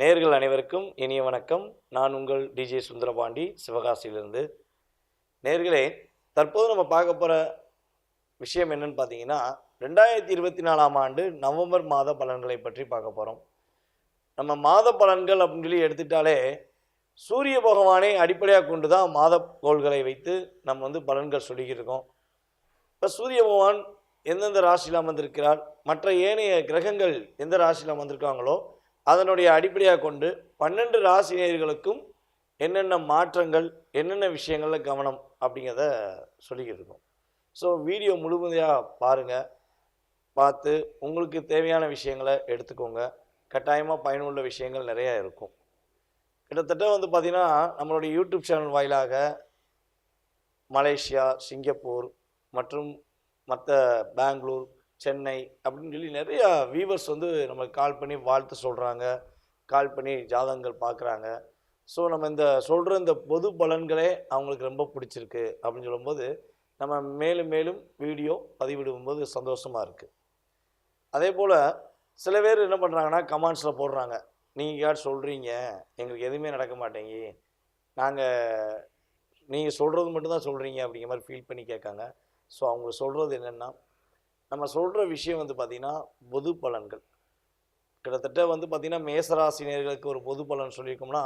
நேர்கள் அனைவருக்கும் இனிய வணக்கம். நான் உங்கள் டிஜே சுந்தரபாண்டி சிவகாசியிலிருந்து. நேர்களே தற்போது நம்ம பார்க்க போகிற விஷயம் என்னன்னு பார்த்தீங்கன்னா ரெண்டாயிரத்தி இருபத்தி நாலாம் ஆண்டு நவம்பர் மாத பலன்களை பற்றி பார்க்க போகிறோம் நம்ம மாத பலன்கள் அப்படின்னு சொல்லி எடுத்துட்டாலே சூரிய பகவானை அடிப்படையாக கொண்டு தான் மாத கோள்களை வைத்து நம்ம வந்து பலன்கள் சொல்லிக்கிட்டு இருக்கோம். இப்போ சூரிய பகவான் எந்தெந்த ராசியில் அமர்ந்திருக்கிறார் மற்ற ஏனைய கிரகங்கள் எந்த ராசியில் அமர்ந்திருக்காங்களோ அதனுடைய அடிப்படையாக கொண்டு பன்னெண்டு ராசினியர்களுக்கும் என்னென்ன மாற்றங்கள் என்னென்ன விஷயங்களில் கவனம் அப்படிங்கிறத சொல்லிக்கிட்டு இருக்கோம். ஸோ வீடியோ முழுமையாக பாருங்கள் பார்த்து உங்களுக்கு தேவையான விஷயங்களை எடுத்துக்கோங்க. கட்டாயமாக பயனுள்ள விஷயங்கள் நிறையா இருக்கும். கிட்டத்தட்ட வந்து பார்த்திங்கன்னா நம்மளுடைய யூடியூப் சேனல் வாயிலாக மலேசியா சிங்கப்பூர் மற்றும் மற்ற பெங்களூர் சென்னை அப்படின்னு சொல்லி நிறையா வியூவர்ஸ் வந்து நம்மளுக்கு கால் பண்ணி வாழ்த்து சொல்கிறாங்க கால் பண்ணி ஜாதகங்கள் பார்க்குறாங்க. ஸோ நம்ம இந்த சொல்கிற இந்த பொது பலன்களே அவங்களுக்கு ரொம்ப பிடிச்சிருக்கு அப்படின்னு சொல்லும்போது நம்ம மேலும் மேலும் வீடியோ பதிவிடும்போது சந்தோஷமாக இருக்குது அதே போல் சில பேர் என்ன பண்ணுறாங்கன்னா கமெண்ட்ஸில் போடுறாங்க. நீங்கள் யார் சொல்கிறீங்க எங்களுக்கு எதுவுமே நடக்க மாட்டேங்கி. நாங்கள் நீங்கள் சொல்கிறது மட்டும்தான் சொல்கிறீங்க அப்படிங்கிற மாதிரி ஃபீல் பண்ணி கேட்காங்க. ஸோ அவங்க சொல்கிறது என்னென்னா நம்ம சொல்கிற விஷயம் வந்து பார்த்திங்கன்னா பொது பலன்கள். கிட்டத்தட்ட வந்து பார்த்திங்கன்னா மேசராசினியர்களுக்கு ஒரு பொது பலன் சொல்லியிருக்கோம்னா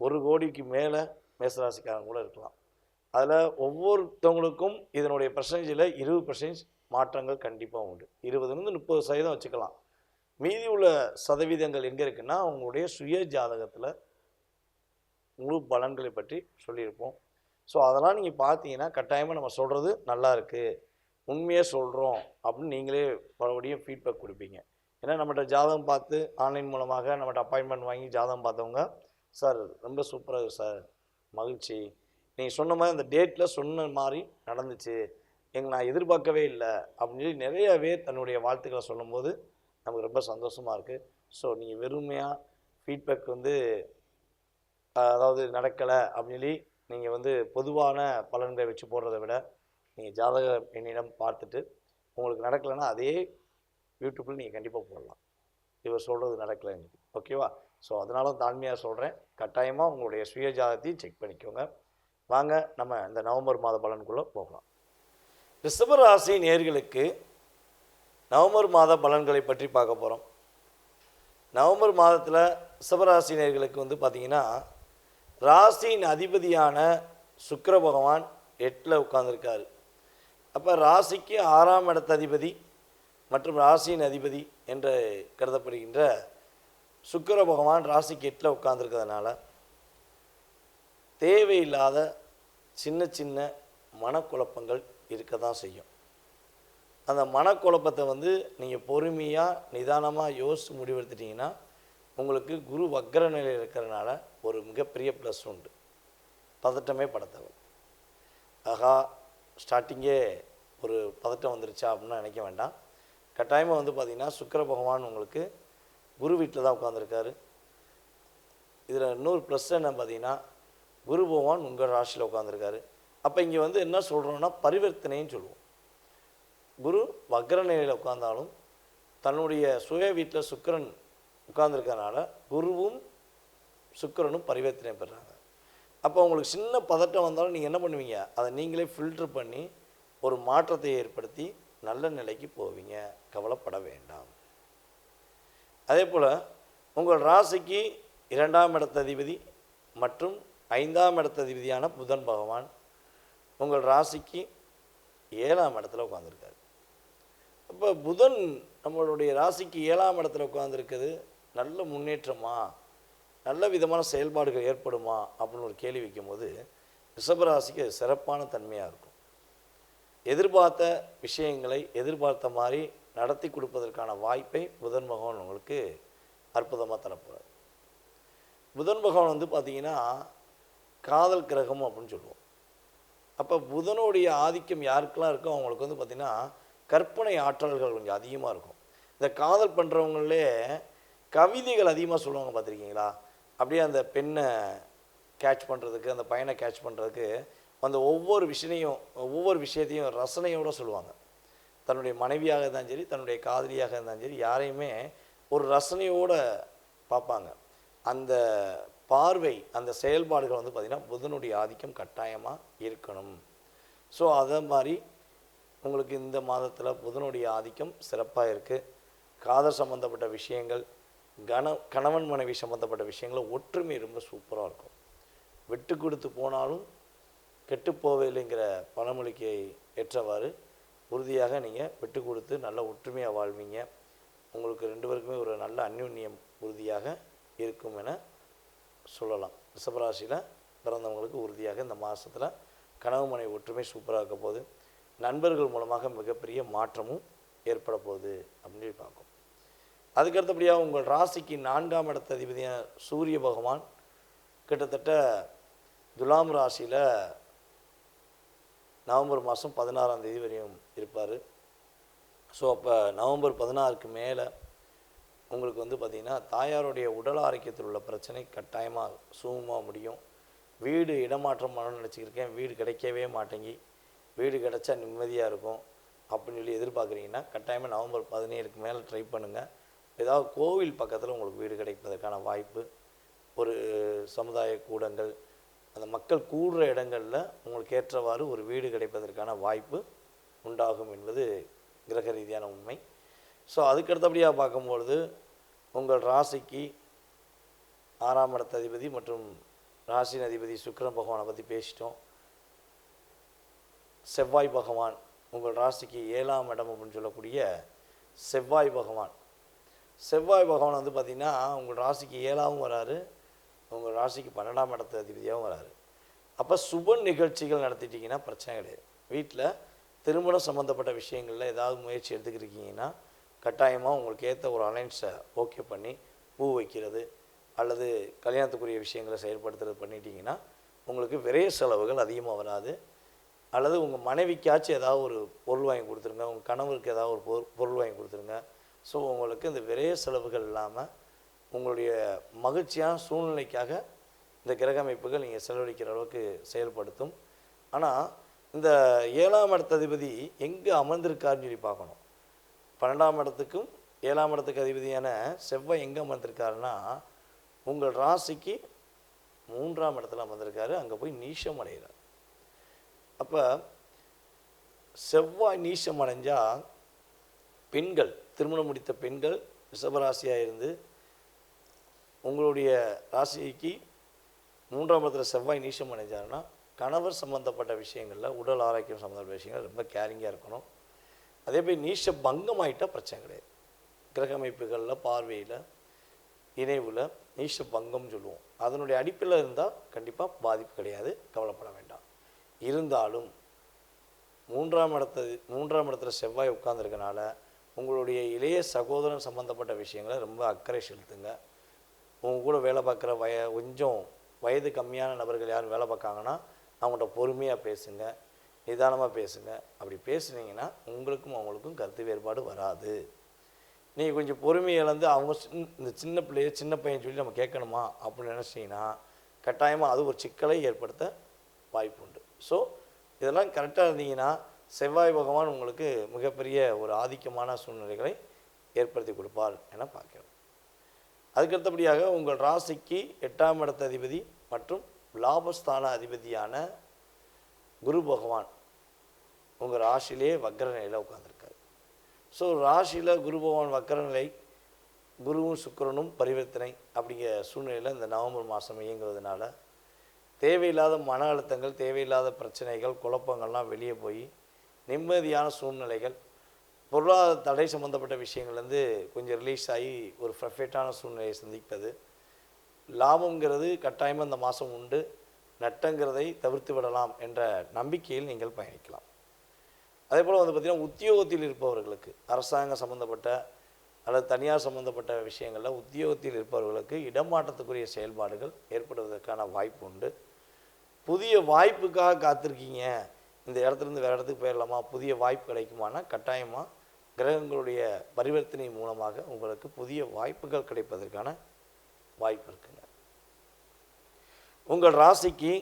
ஒரு கோடிக்கு மேலே மேசராசிக்காரங்க கூட இருக்கலாம். அதில் ஒவ்வொருத்தவங்களுக்கும் இதனுடைய பர்சன்டேஜில் இருபது பர்சன்டேஜ் மாற்றங்கள் கண்டிப்பாக உண்டு. இருபதுலேருந்து முப்பது சதவீதம் வச்சுக்கலாம். மீதி உள்ள சதவீதங்கள் எங்கே இருக்குன்னா அவங்களுடைய சுய ஜாதகத்தில் முழு பலன்களை பற்றி சொல்லியிருப்போம். ஸோ அதெல்லாம் நீங்கள் பார்த்தீங்கன்னா கட்டாயமாக நம்ம சொல்கிறது நல்லா இருக்குது உண்மையாக சொல்கிறோம் அப்படின்னு நீங்களே மறுபடியும் ஃபீட்பேக் கொடுப்பீங்க. ஏன்னா நம்மகிட்ட ஜாதகம் பார்த்து ஆன்லைன் மூலமாக நம்மகிட்ட அப்பாயின்மெண்ட் வாங்கி ஜாதகம் பார்த்தவங்க சார் ரொம்ப சூப்பராக சார். மகிழ்ச்சி. நீங்கள் சொன்ன மாதிரி அந்த டேட்டில் சொன்ன மாதிரி நடந்துச்சு. எங்க நான் எதிர்பார்க்கவே இல்லை அப்படின்னு சொல்லி நிறைய பேர் தன்னுடைய வாழ்த்துக்களை சொல்லும்போது நமக்கு ரொம்ப சந்தோஷமாக இருக்குது ஸோ நீங்கள் வெறுமையாக ஃபீட்பேக் வந்து அதாவது நடக்கலை அப்படின்னு சொல்லி நீங்கள் வந்து பொதுவான பலன்களை வச்சு போடுறத விட நீங்கள் ஜாதக என்னிடம் பார்த்துட்டு உங்களுக்கு நடக்கலைன்னா அதே யூடியூப்பில் நீங்கள் கண்டிப்பாக போடலாம். இவர் சொல்கிறது நடக்கலைன்னு ஓகேவா ஸோ அதனால தாழ்மையாக சொல்கிறேன் கட்டாயமாக உங்களுடைய சுய ஜாதகத்தையும் செக் பண்ணிக்கோங்க. வாங்க நம்ம இந்த நவம்பர் மாத பலனுக்குள்ளே போகலாம். ரிஷப ராசி நேர்களுக்கு நவம்பர் மாத பலன்களை பற்றி பார்க்க போகிறோம் நவம்பர் மாதத்தில் ரிஷபராசி நேர்களுக்கு வந்து பார்த்திங்கன்னா ராசியின் அதிபதியான சுக்கர பகவான் எட்டில் உட்காந்துருக்காரு அப்போ ராசிக்கு ஆறாம் இடத்த அதிபதி மற்றும் ராசியின் அதிபதி என்று கருதப்படுகின்ற சுக்கிர பகவான் ராசிக்கு எட்டில் உட்கார்ந்துருக்கிறதுனால தேவையில்லாத சின்ன சின்ன மனக்குழப்பங்கள் இருக்க தான் செய்யும். அந்த மனக்குழப்பத்தை வந்து நீங்கள் பொறுமையாக நிதானமாக யோசித்து முடிவெடுத்துட்டிங்கன்னா உங்களுக்கு குரு வக்கர நிலையில் இருக்கிறனால ஒரு மிகப்பெரிய ப்ளஸ் உண்டு. பதட்டமே பட தேவை ஆகா ஸ்டார்டிங்கே ஒரு பதட்டம் வந்துருச்சா அப்படின்னு நினைக்க வேண்டாம். கட்டாயமாக வந்து பார்த்திங்கன்னா சுக்கர பகவான் உங்களுக்கு குரு வீட்டில் தான் உட்காந்துருக்காரு இதில் இன்னொரு ப்ளஸ் என்ன பார்த்தீங்கன்னா குரு பகவான் உங்கள் ராசியில் உட்காந்துருக்காரு அப்போ இங்கே வந்து என்ன சொல்கிறோன்னா பரிவர்த்தனைன்னு சொல்லுவோம். குரு வக்ர நிலையில் உட்கார்ந்தாலும் தன்னுடைய சுய வீட்டில் சுக்கரன் உட்கார்ந்துருக்கனால குருவும் சுக்கிரனும் பரிவர்த்தனை பெறாங்க. அப்போ உங்களுக்கு சின்ன பதட்டம் வந்தாலும் நீங்கள் என்ன பண்ணுவீங்க? அதை நீங்களே ஃபில்டர் பண்ணி ஒரு மாற்றத்தை ஏற்படுத்தி நல்ல நிலைக்கு போவீங்க. கவலைப்பட வேண்டாம். அதே போல் உங்கள் ராசிக்கு இரண்டாம் இடத்ததிபதி மற்றும் ஐந்தாம் இடத்ததிபதியான புதன் பகவான் உங்கள் ராசிக்கு ஏழாம் இடத்துல உட்காந்துருக்காரு அப்போ புதன் நம்மளுடைய ராசிக்கு ஏழாம் இடத்துல உட்காந்துருக்குது நல்ல முன்னேற்றமாக நல்ல விதமான செயல்பாடுகள் ஏற்படுமா அப்படின்னு ஒரு கேள்வி வைக்கும்போது ரிஷபராசிக்கு அது சிறப்பான தன்மையாக இருக்கும். எதிர்பார்த்த விஷயங்களை எதிர்பார்த்த மாதிரி நடத்தி கொடுப்பதற்கான வாய்ப்பை புதன் பகவான் உங்களுக்கு அற்புதமாக தரப்போகிறார் புதன் பகவான் வந்து பார்த்தீங்கன்னா காதல் கிரகம் அப்படின்னு சொல்லுவோம். அப்போ புதனுடைய ஆதிக்கம் யாருக்கெல்லாம் இருக்கோ அவங்களுக்கு வந்து பார்த்திங்கன்னா கற்பனை ஆற்றல்கள் கொஞ்சம் அதிகமாக இருக்கும். இந்த காதல் பண்ணுறவங்களே கவிதைகள் அதிகமாக சொல்லுவாங்க பார்த்துருக்கீங்களா அப்படியே அந்த பெண்ணை கேட்ச் பண்ணுறதுக்கு அந்த பையனை கேட்ச் பண்ணுறதுக்கு அந்த ஒவ்வொரு விஷயத்தையும் ஒவ்வொரு விஷயத்தையும் ரசனையோடு சொல்லுவாங்க. தன்னுடைய மனைவியாக இருந்தாலும் சரி தன்னுடைய காதலியாக இருந்தாலும் சரி யாரையுமே ஒரு ரசனையோடு பார்ப்பாங்க. அந்த பார்வை அந்த செயல்பாடுகள் வந்து பார்த்திங்கன்னா புதனுடைய ஆதிக்கம் கட்டாயமாக இருக்கணும். ஸோ அதே மாதிரி உங்களுக்கு இந்த மாதத்தில் புதனுடைய ஆதிக்கம் சிறப்பாக இருக்குது காதல் சம்மந்தப்பட்ட விஷயங்கள் கண கணவன் மனைவி சம்மந்தப்பட்ட விஷயங்கள் ஒற்றுமை ரொம்ப சூப்பராக இருக்கும். விட்டு கொடுத்து போனாலும் கெட்டுப்போவதில்லைங்கிற பழமொழிக்கை ஏற்றவாறு உறுதியாக நீங்கள் விட்டு கொடுத்து நல்ல ஒற்றுமையாக வாழ்வீங்க. உங்களுக்கு ரெண்டு பேருக்குமே ஒரு நல்ல அந்யுன்யம் உறுதியாக இருக்கும் என சொல்லலாம். ரிஷபராசியில் பிறந்தவங்களுக்கு உறுதியாக இந்த மாதத்தில் கனவு மனை ஒற்றுமை சூப்பராக இருக்க போகுது. நண்பர்கள் மூலமாக மிகப்பெரிய மாற்றமும் ஏற்பட போகுது அப்படின்னு பார்க்கும் அதுக்கடுத்தபடியாக உங்கள் ராசிக்கு நான்காம் இடத்த அதிபதியான சூரிய பகவான் கிட்டத்தட்ட துலாம் ராசியில் நவம்பர் மாதம் பதினாறாம் தேதி வரையும் இருப்பார். ஸோ அப்போ நவம்பர் பதினாறுக்கு மேலே உங்களுக்கு வந்து பார்த்திங்கன்னா தாயாருடைய உடல் ஆரோக்கியத்தில் உள்ள பிரச்சனை கட்டாயமாக சுமமாக முடியும். வீடு இடமாற்றம் பண்ணணும்னு நினச்சிக்கிருக்கேன். வீடு கிடைக்கவே மாட்டேங்கி வீடு கிடைச்சா நிம்மதியாக இருக்கும் அப்படின்னு சொல்லி எதிர்பார்க்குறீங்கன்னா கட்டாயமாக நவம்பர் பதினேழுக்கு மேலே ட்ரை பண்ணுங்கள் ஏதாவது கோவில் பக்கத்தில் உங்களுக்கு வீடு கிடைப்பதற்கான வாய்ப்பு ஒரு சமுதாய கூடங்கள் அந்த மக்கள் கூடுற இடங்களில் உங்களுக்கு ஏற்றவாறு ஒரு வீடு கிடைப்பதற்கான வாய்ப்பு உண்டாகும் என்பது கிரக ரீதியான உண்மை. ஸோ அதுக்கடுத்தபடியாக பார்க்கும்பொழுது உங்கள் ராசிக்கு ஆறாம் இடத்த அதிபதி மற்றும் ராசியின் அதிபதி சுக்கரன் பகவானை பற்றி பேசிட்டோம். செவ்வாய் பகவான் உங்கள் ராசிக்கு ஏழாம் இடம் அப்படின்னு சொல்லக்கூடிய செவ்வாய் பகவான் செவ்வாய் பகவான் வந்து பார்த்திங்கன்னா உங்கள் ராசிக்கு ஏழாவும் வராரு. உங்கள் ராசிக்கு பன்னெண்டாம் இடத்து அதிபதியாகவும் வராரு. அப்போ சுப நிகழ்ச்சிகள் நடத்திட்டிங்கன்னா பிரச்சனை கிடையாது. வீட்டில் திருமணம் சம்மந்தப்பட்ட விஷயங்களில் ஏதாவது முயற்சி எடுத்துக்கிருக்கீங்கன்னா கட்டாயமாக உங்களுக்கு ஏற்ற ஒரு அலைன்ஸை ஓகே பண்ணி பூ வைக்கிறது அல்லது கல்யாணத்துக்குரிய விஷயங்களை செயல்படுத்துறது பண்ணிட்டீங்கன்னா உங்களுக்கு விரைய செலவுகள் அதிகமாக வராது. அல்லது உங்கள் மனைவிக்காச்சும் ஏதாவது ஒரு பொருள் வாங்கி கொடுத்துருங்க. உங்கள் கணவருக்கு ஏதாவது ஒரு பொருள் பொருள் வாங்கி கொடுத்துருங்க. ஸோ உங்களுக்கு இந்த விரைய செலவுகள் இல்லாமல் உங்களுடைய மகிழ்ச்சியான சூழ்நிலைக்காக இந்த கிரக அமைப்புகள் நீங்கள் செலவழிக்கிற அளவுக்கு செயல்படுத்தும். ஆனால் இந்த ஏழாம் இடத்த அதிபதி எங்கே அமர்ந்திருக்காருன்னு சொல்லி பார்க்கணும். பன்னெண்டாம் இடத்துக்கும் ஏழாம் இடத்துக்கு அதிபதியான செவ்வாய் எங்கே அமர்ந்திருக்காருன்னா உங்கள் ராசிக்கு மூன்றாம் இடத்துல அமர்ந்திருக்காரு. அங்கே போய் நீஷம் அடைகிறார். அப்போ செவ்வாய் நீஷம் அடைஞ்சால் பெண்கள் திருமணம் முடித்த பெண்கள் ரிஷபராசியாக இருந்து உங்களுடைய ராசிக்கு மூன்றாம் இடத்துல செவ்வாய் நீச்சம் அடைஞ்சாருன்னா கணவர் சம்மந்தப்பட்ட விஷயங்களில் உடல் ஆரோக்கியம் சம்மந்தப்பட்ட விஷயங்கள் ரொம்ப கேரிங்காக இருக்கணும். அதே மாதிரி நீச்ச பங்கம் ஆகிட்டால் பிரச்சனை கிடையாது. கிரக அமைப்புகளில் பார்வையில் இணைவில் நீச்ச பங்கம்னு சொல்லுவோம். அதனுடைய அடிப்பில் இருந்தால் கண்டிப்பாக பாதிப்பு கிடையாது. கவலைப்பட வேண்டாம். இருந்தாலும் மூன்றாம் இடத்து மூன்றாம் இடத்துல செவ்வாய் உட்கார்ந்துருக்கனால உங்களுடைய இளைய சகோதரன் சம்மந்தப்பட்ட விஷயங்களை ரொம்ப அக்கறை செலுத்துங்க. உங்க கூட வேலை பார்க்குற வய கொஞ்சம் வயது கம்மியான நபர்கள் யாரும் வேலை பார்க்காங்கன்னா அவங்கள்ட்ட பொறுமையாக பேசுங்க நிதானமாக பேசுங்க. அப்படி பேசுனீங்கன்னா உங்களுக்கும் அவங்களுக்கும் கருத்து வேறுபாடு வராது. நீங்கள் கொஞ்சம் பொறுமையை இழந்து அவங்க இந்த சின்ன பிள்ளைய சின்ன பையன் சொல்லி நம்ம கேட்கணுமா? அப்படின்னு நினச்சிங்கன்னா கட்டாயமாக அது ஒரு சிக்கலை ஏற்படுத்த வாய்ப்பு உண்டு ஸோ இதெல்லாம் கரெக்டாக இருந்தீங்கன்னா செவ்வாய் பகவான் உங்களுக்கு மிகப்பெரிய ஒரு ஆதிக்கமான சூழ்நிலைகளை ஏற்படுத்தி கொடுப்பார் என பார்க்கிறோம். அதுக்கடுத்தபடியாக உங்கள் ராசிக்கு எட்டாம் இடத்த அதிபதி மற்றும் லாபஸ்தான அதிபதியான குரு பகவான் உங்கள் ராசியிலே வக்கர நிலையில் உட்காந்துருக்காரு ஸோ ராசியில் குரு பகவான் வக்கர நிலை குருவும் சுக்கிரனும் பரிவர்த்தனை அப்படிங்கிற சூழ்நிலையில் இந்த நவம்பர் மாதம் இயங்குறதுனால தேவையில்லாத மன அழுத்தங்கள் தேவையில்லாத பிரச்சனைகள் குழப்பங்கள்லாம் வெளியே போய் நிம்மதியான சூழ்நிலைகள். பொருளாதார தடை சம்மந்தப்பட்ட விஷயங்கள்லேருந்து கொஞ்சம் ரிலீஸ் ஆகி ஒரு பர்ஃபெக்டான சூழ்நிலையை சந்திப்பது. லாபங்கிறது கட்டாயமாக இந்த மாதம் உண்டு. நட்டங்கிறதை தவிர்த்து விடலாம் என்ற நம்பிக்கையில் நீங்கள் பயணிக்கலாம். அதே போல் வந்து பார்த்திங்கன்னா உத்தியோகத்தில் இருப்பவர்களுக்கு அரசாங்கம் சம்மந்தப்பட்ட அல்லது தனியார் சம்மந்தப்பட்ட விஷயங்களில் உத்தியோகத்தில் இருப்பவர்களுக்கு இடமாற்றத்துக்குரிய செயல்பாடுகள் ஏற்படுவதற்கான வாய்ப்பு உண்டு. புதிய வாய்ப்புக்காக காத்திருக்கீங்க. இந்த இடத்துலேருந்து வேறு இடத்துக்கு போயிடலாமா? புதிய வாய்ப்பு கிடைக்குமானா? கட்டாயமாக கிரகங்களுடைய பரிவர்த்தனை மூலமாக உங்களுக்கு புதிய வாய்ப்புகள் கிடைப்பதற்கான வாய்ப்பு இருக்குங்க. உங்கள் ராசிக்கு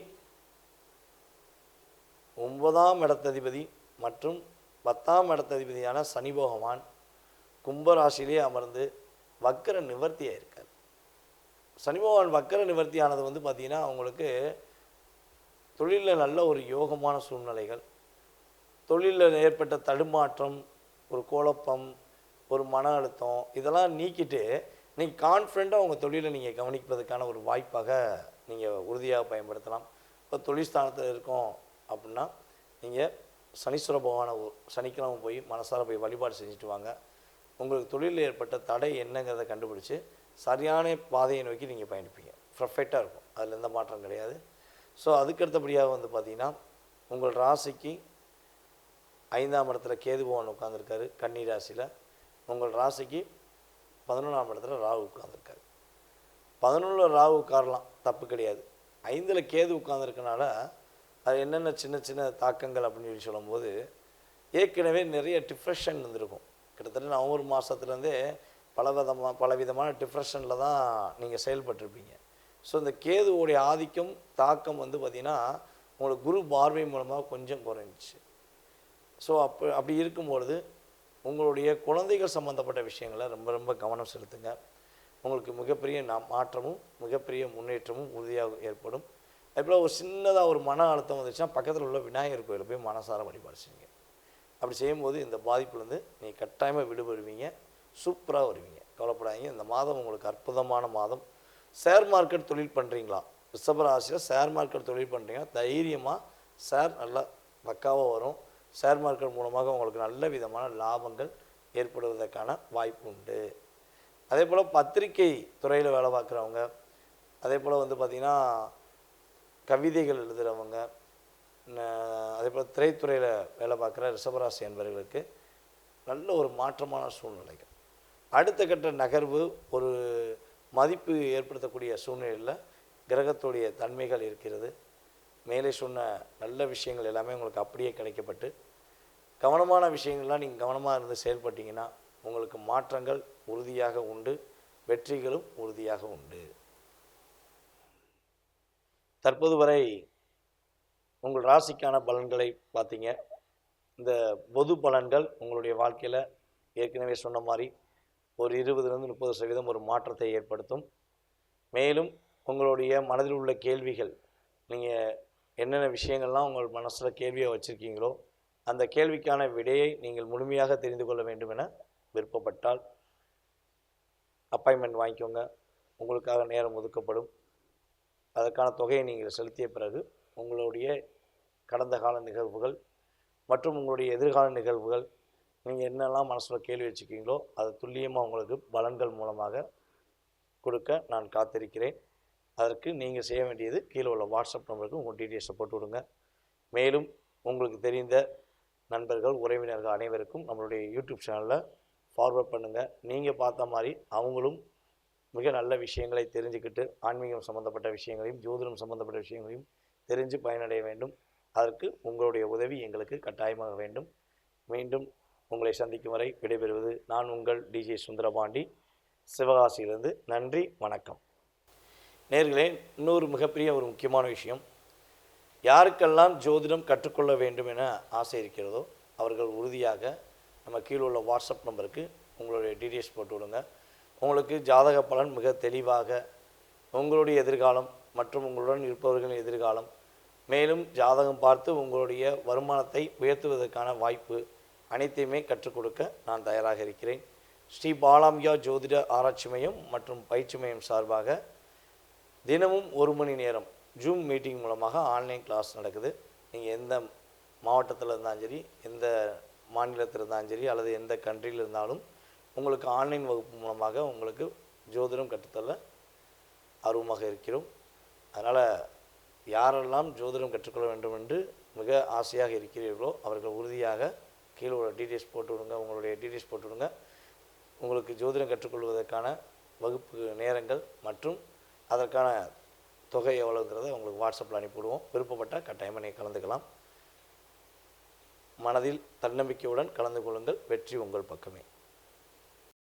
ஒன்பதாம் இடத்ததிபதி மற்றும் பத்தாம் இடத்ததிபதியான சனி பகவான் கும்பராசியிலே அமர்ந்து வக்கர நிவர்த்தியாக இருக்கார் சனி பகவான் வக்கர நிவர்த்தி ஆனது வந்து பார்த்திங்கன்னா அவங்களுக்கு தொழிலில் நல்ல ஒரு யோகமான சூழ்நிலைகள். தொழிலில் ஏற்பட்ட தடுமாற்றம் ஒரு குழப்பம் ஒரு மன அழுத்தம் இதெல்லாம் நீக்கிட்டு நீங்கள் கான்ஃபிடண்ட்டாக உங்கள் தொழிலை நீங்கள் கவனிப்பதற்கான ஒரு வாய்ப்பாக நீங்கள் உறுதியாக பயன்படுத்தலாம். இப்போ தொழிற்ஸ்தானத்தில் இருக்கோம் அப்படின்னா நீங்கள் சனீஸ்வர பகவானை சனிக்கிழமை போய் மனசார போய் வழிபாடு செஞ்சுட்டு வாங்க. உங்களுக்கு தொழிலில் ஏற்பட்ட தடை என்னங்கிறத கண்டுபிடிச்சி சரியான பாதையை நோக்கி நீங்கள் பயணிப்பீங்க. பர்ஃபெக்டாக இருக்கும். அதில் எந்த மாற்றம் கிடையாது. ஸோ அதுக்கடுத்தபடியாக வந்து பார்த்தீங்கன்னா உங்கள் ராசிக்கு ஐந்தாம் இடத்துல கேது பகவான் உட்காந்துருக்காரு கன்னி ராசியில். உங்கள் ராசிக்கு பதினொன்றாம் இடத்துல ராகு உட்காந்துருக்காரு பதினொன்றில் ராகு உட்காரலாம் தப்பு கிடையாது. ஐந்தில் கேது உட்காந்துருக்கனால அது என்னென்ன சின்ன சின்ன தாக்கங்கள் அப்படின்னு சொல்லி சொல்லும்போது ஏற்கனவே நிறைய டிப்ரெஷன் இருந்திருக்கும். கிட்டத்தட்ட நவம்பர் மாதத்துலேருந்தே பல விதமாக பல விதமான டிப்ரெஷனில் தான் நீங்கள் செயல்பட்டிருப்பீங்க. ஸோ இந்த கேதுவோடைய ஆதிக்கம் தாக்கம் வந்து பார்த்திங்கன்னா உங்களுக்கு குரு பார்வை மூலமாக கொஞ்சம் குறைஞ்சிச்சு. ஸோ அப்போ அப்படி இருக்கும்பொழுது உங்களுடைய குழந்தைகள் சம்மந்தப்பட்ட விஷயங்களை ரொம்ப ரொம்ப கவனம் செலுத்துங்க. உங்களுக்கு மிகப்பெரிய மாற்றமும் மிகப்பெரிய முன்னேற்றமும் உறுதியாக ஏற்படும். அதுபோல் ஒரு சின்னதாக ஒரு மன அழுத்தம் வந்துச்சுன்னா பக்கத்தில் உள்ள விநாயகர் கோயிலில் போய் மனசார வழிபாடு செய்யுங்க அப்படி செய்யும்போது இந்த பாதிப்புலேருந்து நீங்கள் கட்டாயமாக விடுபடுவீங்க. சூப்பராக வருவீங்க. கவலைப்படாதீங்க. இந்த மாதம் உங்களுக்கு அற்புதமான மாதம். ஷேர் மார்க்கெட் தொழில் பண்ணுறீங்களா ரிஷபராசியில் ஷேர் மார்க்கெட் தொழில் பண்ணுறீங்க தைரியமாக ஷேர் நல்லா பக்காவாக வரும். ஷேர் மார்க்கெட் மூலமாக உங்களுக்கு நல்ல விதமான லாபங்கள் ஏற்படுவதற்கான வாய்ப்பு உண்டு. அதே போல் பத்திரிக்கை துறையில் வேலை பார்க்குறவங்க அதே போல் வந்து பார்த்திங்கன்னா கவிதைகள் எழுதுகிறவங்க அதே போல் திரைத்துறையில் வேலை பார்க்குற ரிஷபராசி என்பவர்களுக்கு நல்ல ஒரு மாற்றமான சூழ்நிலைகள். அடுத்த கட்ட நகர்வு ஒரு மதிப்பு ஏற்படுத்தக்கூடிய சூழ்நிலையில் கிரகத்துடைய தன்மைகள் இருக்கிறது. மேலே சொன்ன நல்ல விஷயங்கள் எல்லாமே உங்களுக்கு அப்படியே கிடைக்கப்பட்டு கவனமான விஷயங்கள்லாம் நீங்கள் கவனமாக இருந்து செயல்பட்டீங்கன்னா உங்களுக்கு மாற்றங்கள் உறுதியாக உண்டு வெற்றிகளும் உறுதியாக உண்டு. தற்போது வரை உங்கள் ராசிக்கான பலன்களை பார்த்தீங்க. இந்த பொது பலன்கள் உங்களுடைய வாழ்க்கையில் ஏற்கனவே சொன்ன மாதிரி ஒரு இருபதுலேருந்து முப்பது சதவீதம் ஒரு மாற்றத்தை ஏற்படுத்தும். மேலும் உங்களுடைய மனதில் உள்ள கேள்விகள் நீங்கள் என்னென்ன விஷயங்கள்லாம் உங்கள் மனசில் கேள்வியாக வச்சுருக்கீங்களோ அந்த கேள்விக்கான விடையை நீங்கள் முழுமையாக தெரிந்து கொள்ள வேண்டும் என விருப்பப்பட்டால் அப்பாயின்மெண்ட் வாங்கிக்கோங்க. உங்களுக்காக நேரம் ஒதுக்கப்படும். அதற்கான தொகையை நீங்கள் செலுத்திய பிறகு உங்களுடைய கடந்த கால நிகழ்வுகள் மற்றும் உங்களுடைய எதிர்கால நிகழ்வுகள் நீங்கள் என்னெல்லாம் மனசில் கேள்வி வச்சுக்கீங்களோ அதை துல்லியமாக உங்களுக்கு பலன்கள் மூலமாக கொடுக்க நான் காத்திருக்கிறேன். அதற்கு நீங்கள் செய்ய வேண்டியது கீழே உள்ள வாட்ஸ்அப் நம்பருக்கு உங்கள் டீட்டெயில்ஸை போட்டு விடுங்க. மேலும் உங்களுக்கு தெரிந்த நண்பர்கள் உறவினர்கள் அனைவருக்கும் நம்மளுடைய யூடியூப் சேனலில் ஃபார்வர்ட் பண்ணுங்கள் நீங்கள் பார்த்த மாதிரி அவங்களும் மிக நல்ல விஷயங்களை தெரிஞ்சுக்கிட்டு ஆன்மீகம் சம்மந்தப்பட்ட விஷயங்களையும் ஜோதிடம் சம்மந்தப்பட்ட விஷயங்களையும் தெரிஞ்சு பயனடைய வேண்டும். அதற்கு உங்களுடைய உதவி எங்களுக்கு கட்டாயமாக வேண்டும். மீண்டும் உங்களை சந்திக்கும் வரை விடைபெறுவது நான் உங்கள் டிஜே சுந்தரபாண்டி. சிவகாசியிலிருந்து நன்றி வணக்கம். நேர்களே இன்னொரு மிகப்பெரிய ஒரு முக்கியமான விஷயம். யாருக்கெல்லாம் ஜோதிடம் கற்றுக்கொள்ள வேண்டும் என ஆசை இருக்கிறதோ அவர்கள் உறுதியாக நம்ம கீழே உள்ள வாட்ஸ்அப் நம்பருக்கு உங்களுடைய டீட்டெயில்ஸ் போட்டு விடுங்க. உங்களுக்கு ஜாதக பலன் மிக தெளிவாக உங்களுடைய எதிர்காலம் மற்றும் உங்களுடன் இருப்பவர்களின் எதிர்காலம் மேலும் ஜாதகம் பார்த்து உங்களுடைய வருமானத்தை உயர்த்துவதற்கான வாய்ப்பு அனைத்தையுமே கற்றுக் கொடுக்க நான் தயாராக இருக்கிறேன். ஸ்ரீ பாலாம்பியா ஜோதிட ஆராய்ச்சி மையம் மற்றும் பயிற்சி மையம் சார்பாக தினமும் ஒரு மணி நேரம் ஜூம் மீட்டிங் மூலமாக ஆன்லைன் கிளாஸ் நடக்குது. நீங்கள் எந்த மாவட்டத்தில் இருந்தாலும் சரி எந்த மாநிலத்தில் இருந்தாலும் சரி அல்லது எந்த கண்ட்ரியில் இருந்தாலும் உங்களுக்கு ஆன்லைன் வகுப்பு மூலமாக உங்களுக்கு ஜோதிடம் கற்றுத்தள்ள ஆர்வமாக இருக்கிறோம். அதனால் யாரெல்லாம் ஜோதிடம் கற்றுக்கொள்ள வேண்டும் என்று மிக ஆசையாக இருக்கிறீர்களோ அவர்கள் உறுதியாக கீழே உள்ள டீட்டெயில்ஸ் போட்டு விடுங்க உங்களுடைய டீட்டெயில்ஸ் போட்டு விடுங்க. உங்களுக்கு ஜோதிடம் கற்றுக்கொள்வதற்கான வகுப்பு நேரங்கள் மற்றும் அதற்கான தொகை எவ்வளோங்கிறத உங்களுக்கு வாட்ஸ்அப்பில் அனுப்பிவிடுவோம். விருப்பப்பட்டால் கட்டாயமாக நீங்கள் கலந்துக்கலாம். மனதில் தன்னம்பிக்கையுடன் கலந்து கொள்ளுங்கள். வெற்றி உங்கள் பக்கமே.